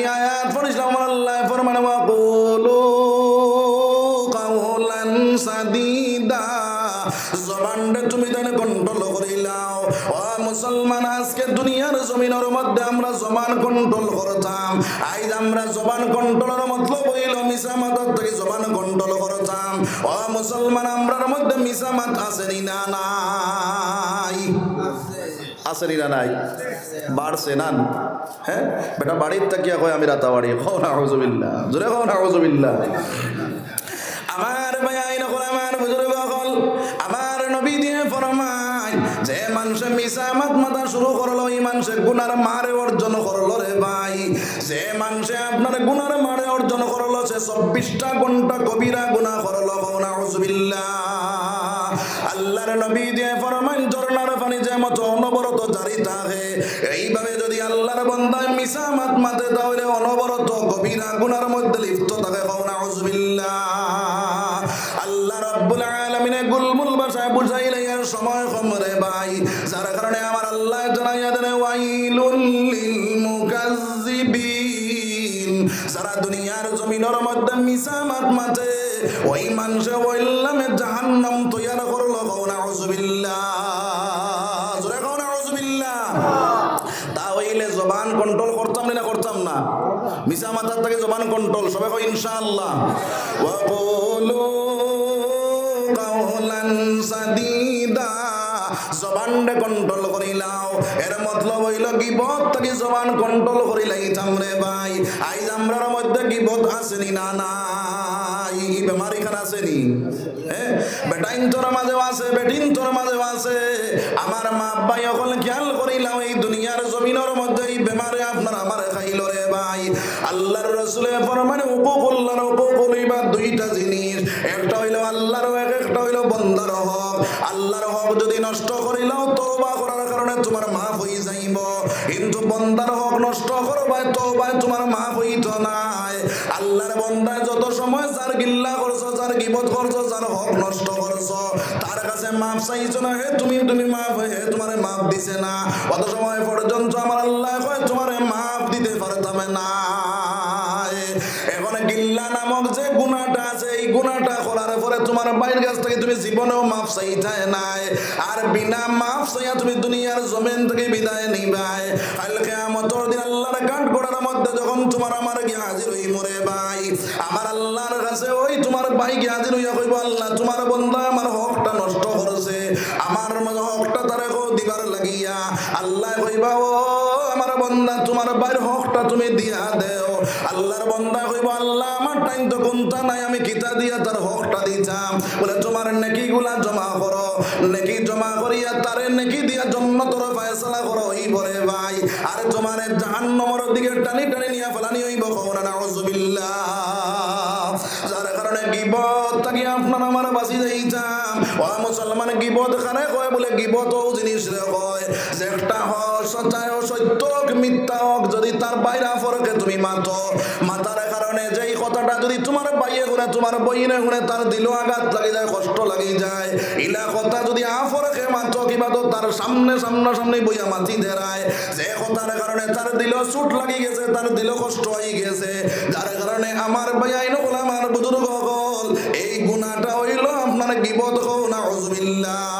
আমি আয়াত পড়িছিলাম আল্লাহ ফরমানে, ওয়াকুলু কাউলান সাদিদা। জবানটা তুমি তাহলে কন্ট্রোল করিলাও ও মুসলমান, আজকে দুনিয়ার জমিনের মধ্যে আমরা জবান কন্ট্রোল করতাম। আইজ আমরা জবান কন্ট্রোলের মতলব হইল মিশা মাতার থেকে জবান কন্ট্রোল করতাম। ও মুসলমান, আমরার মধ্যে মিশা মাত আসেনি না নাই? আসেনি না নাই, বাড়ছে না। হ্যাঁ? বেটা, বাড়ির তাকিয়া কয় আমি রাতা বাড়ি? খাও না হজবিল্লা জোরে খাও না আমার ভাই আইন আমার বুজুর্গ হল আমার নবী দিয়ে ফরমায়, যে মানুষে মিশা মাত শুরু করল, এই মানুষে গুনার মারে অর্জন করল রে ভাই। যে মানুষে আপনার গুনার মারে অর্জন করল, সে চব্বিশটা ঘণ্টা কবিরা গুনা করল না হজবিল্লা আল্লাহর নবী দিয়ে ফরমান ঝর্ণার পানি যে মতো অনবরত জারি থাকে, এইভাবে যদি আল্লাহর বন্দায় মিশা মাত মাতে তাহলে অনবরত গভীরা গুনার মধ্যে লিপ্ত থাকে। কৌনা উজবিল্লাহ জবান কন্ট্রোল করতাম না করতাম না? মিশা মাথার থেকে জবান কন্ট্রোল সবাই কই ইনশাআল্লাহ। ওয়া কুলু কাওলান সাদিদা, জবানটা কন্ট্রোল করিলাও এর মতলব হইল, গিবত থেকে জবান কন্ট্রোল করিলাই রে ভাই। আইজ আমরার মধ্যে গিবত আসেনি না নাই এই বেমারি খান আসেনি? হ্যাঁ? বেটাইন তোর মাঝেও আছে, বেটিন তোর মাঝেও আছে। আমার মা ভাই অকল খেয়াল করিলাম এই দুনিয়ার জমিনের মধ্যে বেমারে আপনার আমার খাইল রে ভাই। আল্লাহর রসুলের ফরমানে উপকল্যাণ উপকলিবা দুইটা জিনিস। একটা হইল আল্লাহর হক একটা হইল বন্দার হক। আল্লাহর হক যদি নষ্ট করিলাও তওবা করার কারণে তোমার মাফ হয়ে যাইব। কিন্তু বন্দার হক নষ্ট করবাই তওবায় তোমার মাফ হইত নাই। আল্লাহর বন্দায় যত সময় যার গিল্লা করছ, যার গিবত করছ, যার হক নষ্ট করছ, তার কাছে মাফ চাইছো না, হে তুমি তুমি মাফ, হে তোমারে মাফ দিছে না। অত সময় পর্যন্ত বাইরের কাছ থেকে তুমি জীবনেও মাফ চাইতে নাই। আর বিনা মাফ চাইয়া তুমি দুনিয়ার জমিন থেকে বিদায় নিবাই। কালকে আমতর দিন আল্লাহর কাঠ গোড়ার মধ্যে যখন তোমার আমার গিয়ে হাজির হই মরে ভাই। আমার আল্লাহর কাছে ওই তোমার ভাই গিয়ে হাজির হইয়া কইব, আল্লাহ, তোমার বন্ধা আমার হকটা নষ্ট করেছে। আমার হকটা তারে কো দিবার লাগিয়া। আল্লাহ কইবা, ও বন্ধা তোমার বাইর হকটা তুমি দিয়া দেও। আল্লাহর বন্ধা কইব, আল্লাহ, আমার টাইম তো কোনটা নাই, আমি কিতা দিয়া তার হকটা দিতাম। বলে, তোমার নেকি গুলা জমা করো, নেকি জমা করিয়া তারে নেকি দিয়া জন্নতর ফয়সালা করো এই বলে ভাই। আর তোমার জাহান্নামের দিকে টানি টানি নিয়া ফেলানি হইব কওনা নাউজুবিল্লাহ যার কারণে গিবত থাকি আপনার আমার বাঁচি যাইতাম। ও মুসলমান গিবত খানে কয়, বলে গিবত জিনিস কয়, যে একটা হক সত্য হোক, মিথ্যা হোক যদি তার বাইরা ফরকে তুমি মাতো মাতার কারণে যেই কথাটা যদি তোমার বাইয়ে গুণে তোমার বইনে গুণে তার দিল আঘাত লাগি যায় কষ্ট লাগি যায় ইলা কথা যদি আফরকে মাতো কিবা তো তার সামনে সামনা সামনে বইয়া মাতি দেরায় যে কথার কারণে তার দিল চুট লাগি গেছে তার দিল কষ্ট হয়ে গেছে যার কারণে আমার ভাই নকল আমার বুজুর্গ এই গুণাটা হইল আপনার গিবত হও না আল্লাহ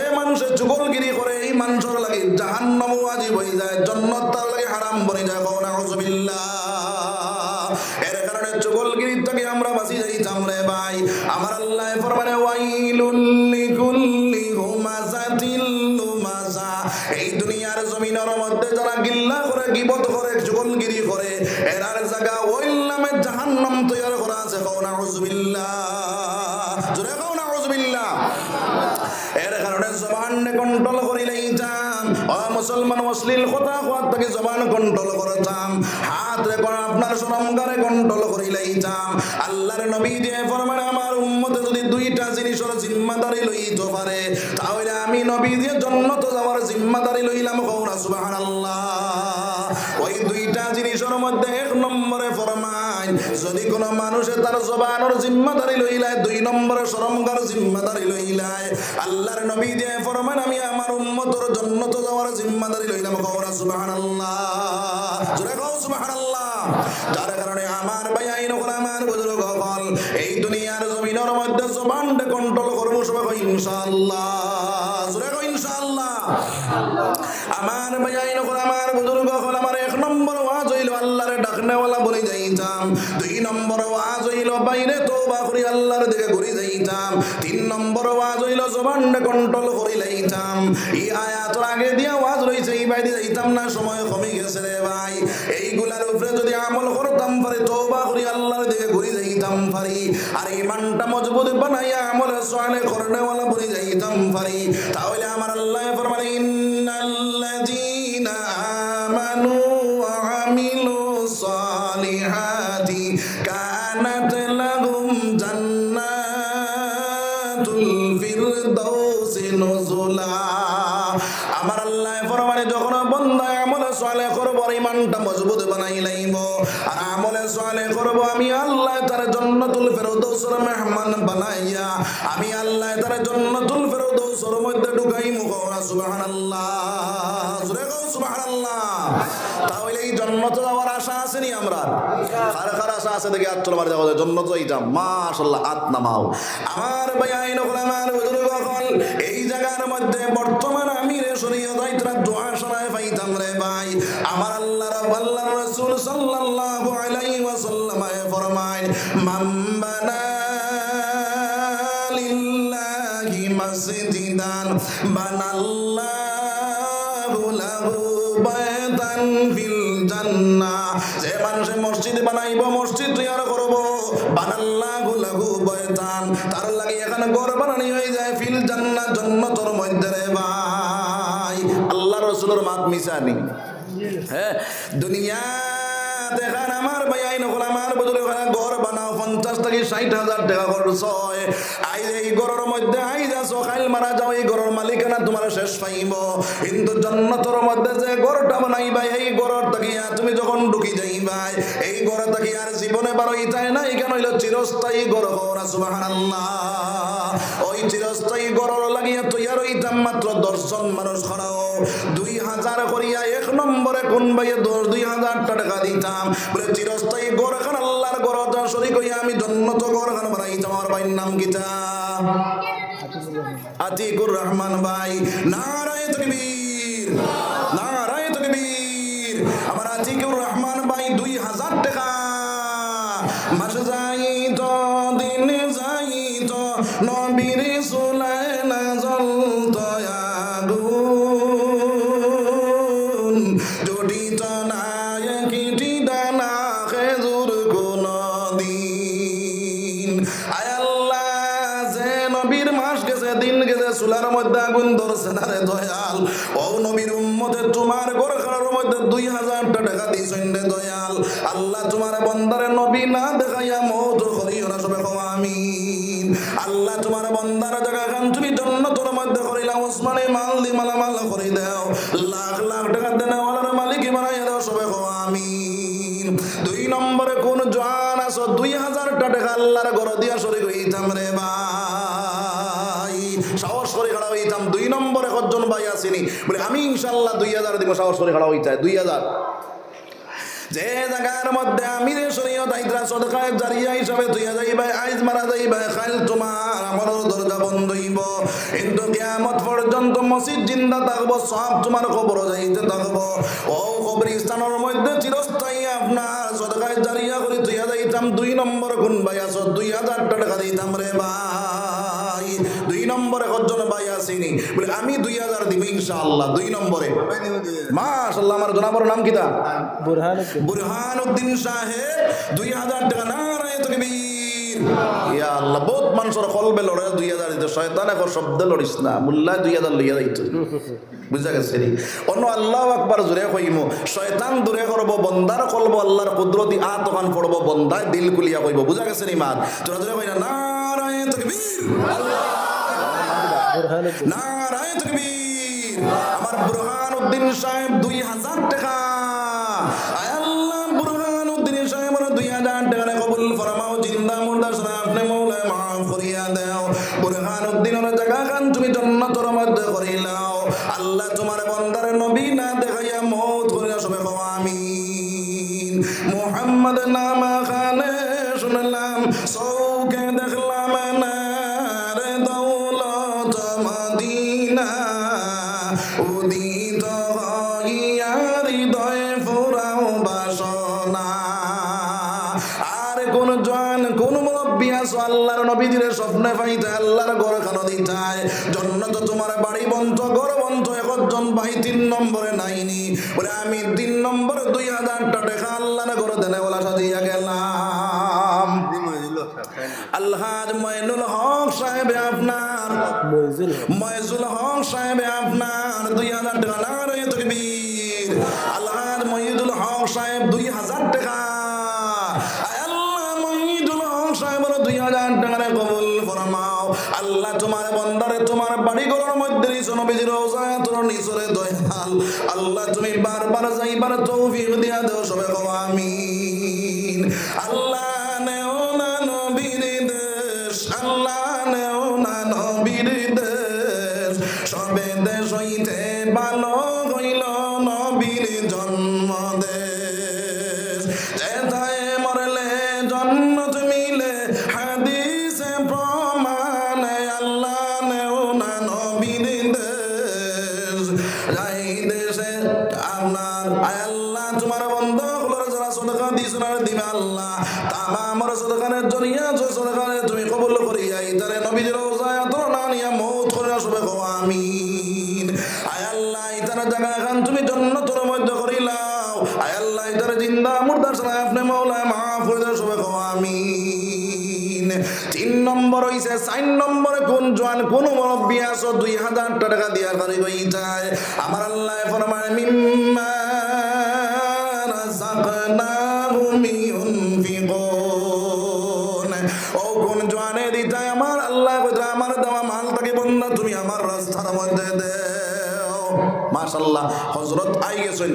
যে মানুষের যুগলগিরি করে এই মানুষের লাগে জাহান্নাম ওয়াজিব হয়ে যায় জন্নত জবান কন্ট্রোল করিলেই যাম ও মুসলমান অশ্লীল কথা কোয়ার থেকে জবান কন্ট্রোল করতাম হাত রে কোন আপনার শ্রমকারে কন্ট্রোল করিলেই যাম আল্লাহর নবী যে ফরমান আমার উম্মতে যদি দুইটা জিনিসের জিম্মাদারি লইতে পারে তাহলে আমি নবী দিয়ে জন্নত যাওয়ার জিম্মাদারি লইলাম কৌরা সুবহানাল্লাহ। ওই দুইটা জিনিসের মধ্যে এক নম্বরে ফরমাই যদি কোনো মানুষে তার জবানোর জিম্মাদারি লইলায়, দুই নম্বরে শরমকার জিম্মাদারি লইলায়, আল্লাহর নবী দিয়ে ফরমান আমি আমার উম্মতর তো যাওয়ার জিম্মাদারি লইলাম। কওরা সুবহানাল্লাহ। ওয়াজ হইল, জবানটা কন্ট্রোল করি লাইতাম। এই আয়াতর আগে দিয়া ওয়াজ রইছে, এই বাইরে যাইতাম না, সময় কমে গেছে রে ভাই। এইগুলার উপরে যদি আমল করতাম পারি, তওবা করি, আল্লাহর দিকে ঘুরে যাইতাম পারি। আর ইমানটা মজবুত বানাইয়া আমল সালে করনেওয়ালা বলে যাইতাম পারি। তাহলে আমার আল্লাহ ফরমানে যখন বন্ধ আমলে সালে করব ইমানটা মজবুত বানাই লাইব। আর আমলে সালে করব, আমি আল্লাহ তার জন্নতুল ফিরদাউসের মেহমান বানাইয়া, আমি আল্লাহ তার জান্নাতুল ফিরদাউসের মধ্যে ঢুকাই মুখ সুবহানাল্লাহ। জোরে কও সুবহানাল্লাহ। তাহলে এই জন্নত যাওয়ার আশা আছে নি আমরা? মধ্যে বর্তমান আমি রে শরীয় দায়িত্রা দোয়া শোনায় পাইতাম রে আল্লাহ আল্লাহ রাসূল সাল্লাল্লাহু আলাইহি ওয়াসাল্লাম ফরমায়, মান বানাল্লাহু লাহু ফিল জান্নাহ। যে মানুষে মসজিদ বানাইব, মসজিদ তৈরি করব, বানাল্লাহু লাহু বাইতান। তার লাগি এখানে ঘর বানানি হয়ে যায়, ফিল জান্নাহ জান্নাতের মধ্যে রে ভাই। আল্লাহ রাসূলের মাত মিসানি হ্যাঁ দুনিয়া দেখান আমার ভাই আইন হল আমার বদলে ওখানে ঘর বানাও পঞ্চাশ থেকে ষাট হাজার টাকা খরচ হয় এই মধ্যে আই যা খাইল মারা যাও, এই ঘরের মালিকানা তোমার শেষ পাইব। কিন্তু জন্নতর মধ্যে যে ঘরটা বানাইবা এই ঘরের তাকিয়া তুমি যখন ঢুকি এই তাকিয়া আর জীবনে না এখানে হইল চিরস্থায়ী হওয়া সুবহানাল্লাহ। ওই চিরস্থায়ী লাগিয়া তৈয়ার হইতাম মাত্র দর্শন মানুষ খড়াও দুই হাজার করিয়া এক নম্বরে কোন ভাইয়ে দশ, দুই হাজার টাকা দিতাম। বলে, চিরস্থায়ী গড় খান আল্লাহর হইয়া আমি জন্নত গড় খান বানাইতাম। আমার ভাইয়ের নাম কিতা আতিকুর রহমান ভাই, নারায় তকবীর নারায় তকবীর। আমার আতিকুর রহমান ভাই, দুই হাজার টাকা। মাস যাই তো দিন যাই তো নবীর সুলায় না জ্বলত আগুন জড়িত নাই কিটি দানা খেজুর কোন দিন আয় আল্লাহ, যে নবীর মাস গেছে, দিন গেছে, চুলার মধ্যে আগুন ধরছে দয়াল? ও নবীর উম্মতে তোমার ঘর মধ্যে দুই হাজার টাকা দিয়েছেন দয়াল। আল্লাহ তোমার বন্দারে নবী না দেখাইয়া মৌত করিও না, সবে আমিন। আল্লাহ তোমার বন্দার জায়গা খান, তুমি জন্নতর মধ্যে করিলা, ওসমানে মাল দি মালামাল করে দাও। লাখ লাখ টাকা দেনা মালিক দাও সবে আমিন। দুই নম্বরে কোন জোয়ান আছো, দুই হাজার টাকা আল্লাহর ঘর দিয়া শরীর হইতাম রে ভাই। সাহস করে খাড়া হইতাম। দুই নম্বরে কজন ভাই আসেনি? বলে, আমি ইনশাল্লাহ দুই হাজার দিব, সাহস করে খাড়া হইতায় দুই হাজার। যে জায়গার মধ্যে আমি রে শরীয়ত আইতরা সদকায় জারিয়া হিসাবে তুইয়া যাইবা, আইজ মারা যাইবা, খাইল তোমার আমারও দরজা বন্ধ হইব। কিন্তু কিয়ামত পর্যন্ত মসজিদ জিন্দা থাকব, সব তোমার খবর যাইতে থাকব। ও কবরিস্তানের মধ্যে চিরস্থায়ী আপনার সদকায় জারিয়া করে তুইয়া যাইতাম দুই নম্বর গুণ ভাই ইনশাআল্লাহ দুই নম্বরে। মাশাল্লাহ আমার জনাবর নাম কিতা বুরহানুদ্দিন। বুরহানুদ্দিন সাহেব দুই হাজার টাকা নারায় তকবীর ইয়া আল্লাহ বহুত মানুষের কলবে লড়ে দুই হাজার দিতে শয়তান এখন শব্দ লড়িস না। মুল্লা দুই হাজার লইয়া যাইতো। বুঝা গেছে নি? অন্য আল্লাহ আকবার জোরে কইম শয়তান দূরে করব বন্দার কলব আল্লাহর কুদরতি আ তখন পড়ব বন্দায় দিল কুলিয়া কইব। বুঝা গেছে নি মাত তোরা জোরে কই না তকবীর নারায় তকবীর আমার বুরহানুদ্দিন সাহেব দুই হাজার টাকা। আয়াল্লাহ বুরহান উদ্দিন সাহেব দুই হাজার টাকা আর কোন জোয়ান কোন মুরব্বী আছো আল্লাহর নবীদের স্বপ্নে পাইতে আল্লাহর ঘর খানো দিতায় জন্নত তোমার বাড়ি বন্ধ ঘর বন্ধ একজন ভাই তিন নম্বরে নাইনি। বলে আমি তিন নম্বরে দুই হাজার টাকা আল্লাহর ঘর দেনে বলা সাজিয়া গেলাম। আল্লাহ ময়নুল হক সাহেব আপনার মইজুল ময়জুল হক সাহেব আপনার দুই হাজার টাকা মধ্যে নিছো তোর নিচরে দয়াল। আল্লাহ, তুমি বারবার যাইবার তৌফিক দিয়া দেও সবে আমিন। আল্লাহ নেও না নবীর দেশ, আল্লাহ নেও না নবীর দেশ। সবে দেশ হইতে ভালো হইল নবীর জন্ম দেশ আল্লাহ ইতারে জিন্দা মুর্দার সারা আপনি মৌলায় মাফ করে দেয় সবে গো আমিন। তিন নম্বর হইছে, চার নম্বরে কোন জোয়ান, কোন মুরব্বী আছো, দুই হাজার টাকা দিয়া গাড়ি যায় আমার আল্লাহ ফরমায়, মিম্মা রাযাকনাহুম ইউনফিকুন ও কোন জোয়ানে দিতায়, আমার আল্লাহ কইতা আমার দেওয়া মাল তাকে বন্ধা তুমি আমার রাস্তার মধ্যে দেও। মাশাআল্লাহ, হযরত আই গেছেন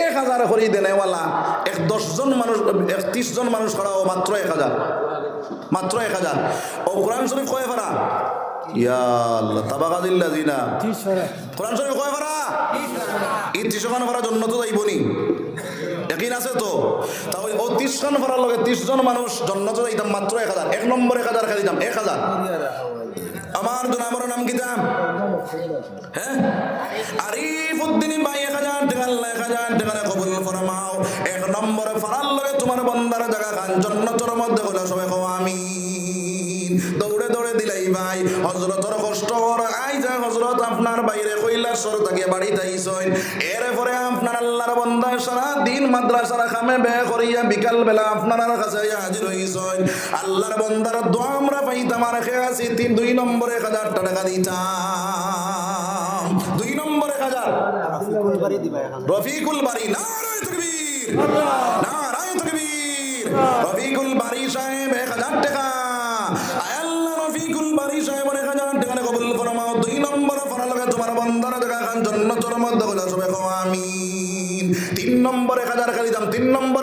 এক হাজার করে দেনেওয়ালা এক দশজন মানুষ একত্রিশ জন মানুষ করা ও মাত্র এক হাজার। মাত্র এক হাজার। ও কোরআন শরীফ কয় ফারা ইয়া আল্লাহ তাবাকাদিল্লা জিনা ত্রিশ ফেরা কোরআন শরীফ কয় ফারা এই ত্রিশ খান ফারা জন্য তো যাইবনি একই আছে তো? তাহলে ও ত্রিশ খান ফারার লগে ত্রিশ জন মানুষ জন্য তো মাত্র এক হাজার। এক নম্বর এক হাজার খাই দিতাম এক হাজার। আমার নাম কি দাম হ্যাঁ? আরিফ উদ্দিন ভাই এক হাজার বাড়িতে আইসইন এর পরে আপনার আল্লাহর বন্দা সারা দিন মাদ্রাসার খামে বে করিয়া বিকাল বেলা আপনার কাছে হাজির হইসইন। আল্লাহর বন্দার দোয়া আমরা পাইতাম আর খেয়ে আছি তিন দুই নম্বরে এক হাজার টাকা দিতাম। দুই নম্বরে এক হাজার। রফিকুল বাড়ি তকবীর। নারায় তিন নম্বর